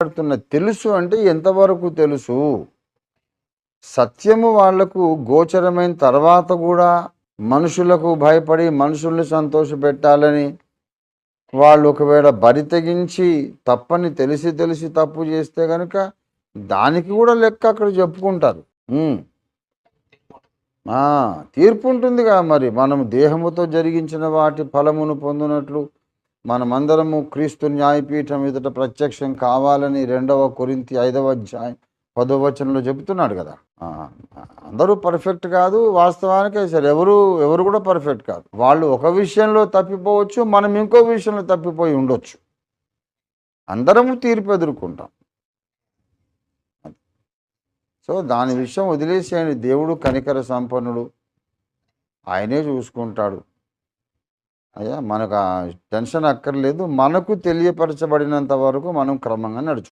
మాట్లాడుతున్న తెలుసు అంటే ఎంతవరకు తెలుసు? సత్యము వాళ్ళకు గోచరమైన తర్వాత కూడా మనుషులకు భయపడి మనుషుల్ని సంతోషపెట్టాలని వాళ్ళు ఒకవేళ బరి తెగించి తప్పని తెలిసి తెలిసి తప్పు చేస్తే కనుక దానికి కూడా లెక్క అక్కడ చెప్పుకుంటారు. ఆ, తీర్పు ఉంటుందిగా మరి. మనం దేహముతో జరిగించిన వాటి ఫలమును పొందినట్లు మనమందరము క్రీస్తు న్యాయపీఠం ఎదుట ప్రత్యక్షం కావాలని రెండవ కొరింతి ఐదవ అధ్యాయం పదవ వచనంలో చెబుతున్నాడు కదా. అందరూ పర్ఫెక్ట్ కాదు వాస్తవానికి సరే ఎవరు ఎవరు కూడా పర్ఫెక్ట్ కాదు. వాళ్ళు ఒక విషయంలో తప్పిపోవచ్చు మనం ఇంకో విషయంలో తప్పిపోయి ఉండొచ్చు. అందరము తీర్పు ఎదుర్కొంటాం. సో దాని విషయం వదిలేసేయండి. దేవుడు కనికర సంపన్నుడు. ఆయనే చూసుకుంటాడు. అయ్యా మనకు ఆ టెన్షన్ అక్కర్లేదు. మనకు తెలియపరచబడినంత వరకు మనం క్రమంగా నడుచు